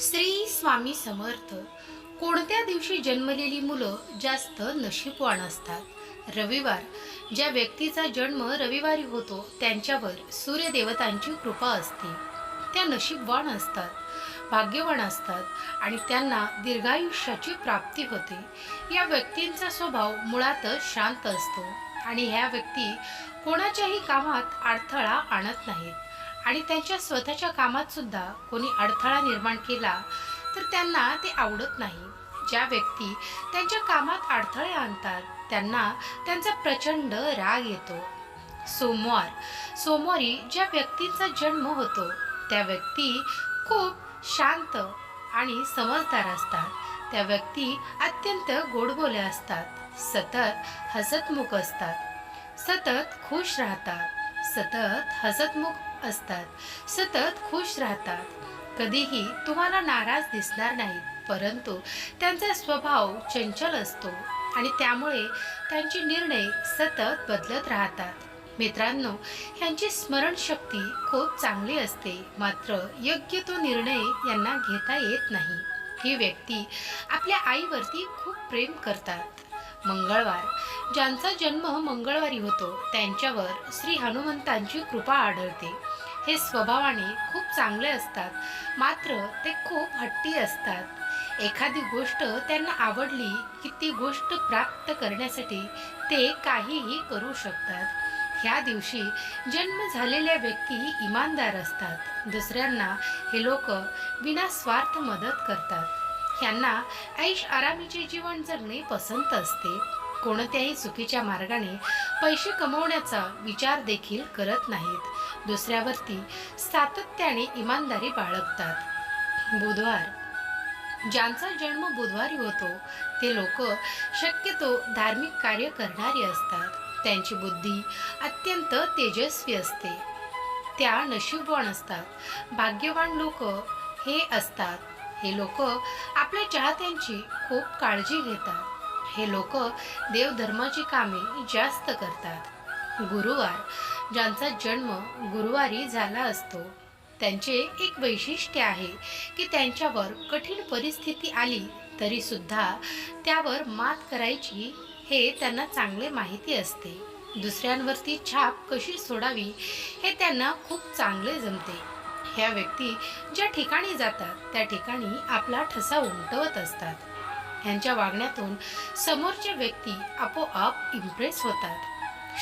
श्री स्वामी समर्थ. कोणत्या दिवशी जन्मलेली मुलं जास्त नशीबवान असतात? रविवार. ज्या व्यक्तीचा जन्म रविवारी होतो त्यांच्यावर सूर्यदेवतांची कृपा असते. त्या नशीबवान असतात भाग्यवान असतात आणि त्यांना दीर्घायुष्याची प्राप्ती होते. या व्यक्तींचा स्वभाव मुळातच शांत असतो आणि ह्या व्यक्ती कोणाच्याही कामात अडथळा आणत नाहीत. आणि त्यांच्या स्वतःच्या कामात सुद्धा कोणी अडथळा निर्माण केला तर त्यांना ते आवडत नाही. ज्या व्यक्ती त्यांच्या कामात अडथळे आणतात त्यांना त्यांचा प्रचंड राग येतो. सोमवार. सोमवारी ज्या व्यक्तींचा जन्म होतो त्या व्यक्ती खूप शांत आणि समजदार असतात. त्या व्यक्ती अत्यंत गोडबोल्या असतात. सतत हसतमुख असतात. सतत खुश राहतात. सतत हसतमुख असतात. सतत खुश राहतात. कधीही तुम्हाला नाराज दिसणार नाहीत परंतु त्यांचा स्वभाव चंचल असतो आणि त्यामुळे त्यांचे निर्णय सतत बदलत राहतात. मित्रांनो यांची स्मरणशक्ती खूप चांगली असते मात्र योग्य तो निर्णय यांना घेता येत नाही. ही व्यक्ती आपल्या आईवरती खूप प्रेम करतात. मंगळवार. ज्यांचा जन्म मंगळवारी होतो त्यांच्यावर श्री हनुमंतांची कृपा आढळते. हे स्वभावाने खूप चांगले असतात मात्र ते खूप हट्टी असतात. एखादी गोष्ट त्यांना आवडली की ती गोष्ट प्राप्त करण्यासाठी ते काहीही करू शकतात. ह्या दिवशी जन्म झालेल्या व्यक्ती इमानदार असतात. दुसऱ्यांना हे लोक विनास्वार्थ मदत करतात. ह्यांना ऐश आरामीचे जीवन जगणे पसंत असते. कोणत्याही चुकीच्या मार्गाने पैसे कमवण्याचा विचार देखील करत नाहीत. दुसऱ्यावरती सातत्याने इमानदारी बाळगतात. बुधवार. ज्यांचा जन्म बुधवारी होतो ते लोक शक्यतो धार्मिक कार्य करणारी असतात. त्यांची बुद्धी अत्यंत तेजस्वी असते. त्या नशीबवान असतात. भाग्यवान लोक हे असतात. हे लोक आपल्या चाहत्यांची खूप काळजी घेतात. हे लोक देवधर्माची कामे जास्त करतात. गुरुवार ज्यांचा जन्म गुरुवारी झाला असतो त्यांचे एक वैशिष्ट्य आहे की त्यांच्यावर कठीण परिस्थिती आली तरी सुद्धा त्यावर मात करायची हे त्यांना चांगले माहिती असते. दुसऱ्यांवरती छाप कशी सोडावी हे त्यांना खूप चांगले जमते. ह्या व्यक्ती ज्या ठिकाणी जातात त्या ठिकाणी आपला ठसा उमटवत असतात. ह्यांच्या वागण्यातून समोरच्या व्यक्ती आपोआप इम्प्रेस होतात.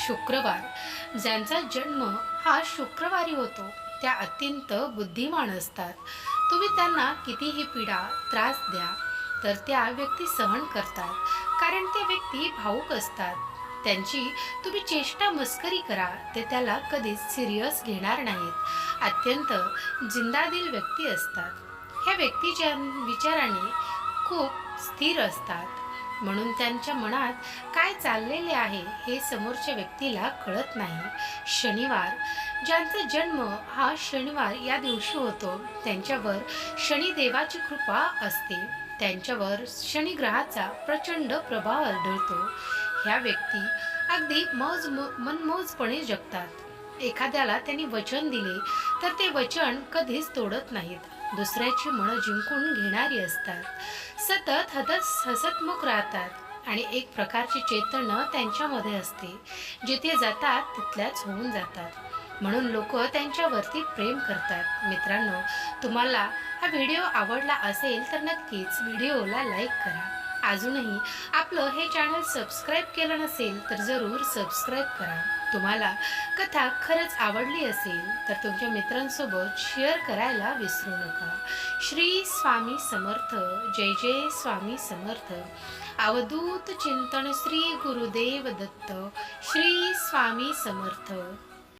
शुक्रवार ज्यांचा जन्म हा शुक्रवारी होतो त्या अत्यंत बुद्धिमान असतात. तुम्ही त्यांना कितीही पीडा त्रास द्या तर त्या व्यक्ती सहन करतात कारण ते व्यक्ती भाऊक असतात. त्यांची तुम्ही चेष्टा मस्करी करा ते त्याला कधीच सिरियस घेणार नाहीत. अत्यंत जिंदादिल व्यक्ती असतात. ह्या व्यक्तीच्या विचाराने खूप स्थिर असतात. म्हणून त्यांच्या मनात काय चाललेले आहे हे समोरच्या व्यक्तीला कळत नाही. शनिवार ज्यांचा जन्म हा शनिवार या दिवशी होतो त्यांच्यावर शनिदेवाची कृपा असते. त्यांच्यावर शनिग्रहाचा प्रचंड प्रभाव आढळतो. ह्या व्यक्ती अगदी मौज मनमौजपणे जगतात. एखाद्याला त्यांनी वचन दिले तर ते वचन कधीच तोडत नाहीत. दुसऱ्याची मनं जिंकून घेणारी असतात. सतत हदस हसतमुख राहतात आणि एक प्रकारची चैतन्य त्यांच्यामध्ये असते. जिथे जातात तिथल्याच होऊन जातात. म्हणून लोक त्यांच्यावरती प्रेम करतात. मित्रांनो तुम्हाला हा व्हिडिओ आवडला असेल तर नक्कीच व्हिडिओला लाईक करा. अजूनही आपलं हे चॅनल सबस्क्राईब केलं नसेल तर जरूर सबस्क्राईब करा. तुम्हाला कथा खरंच आवडली असेल तर तुमच्या मित्रांसोबत शेअर करायला विसरू नका. श्री स्वामी समर्थ जय जय स्वामी समर्थ. अवधूत चिंतन श्री गुरुदेव दत्त श्री स्वामी समर्थ.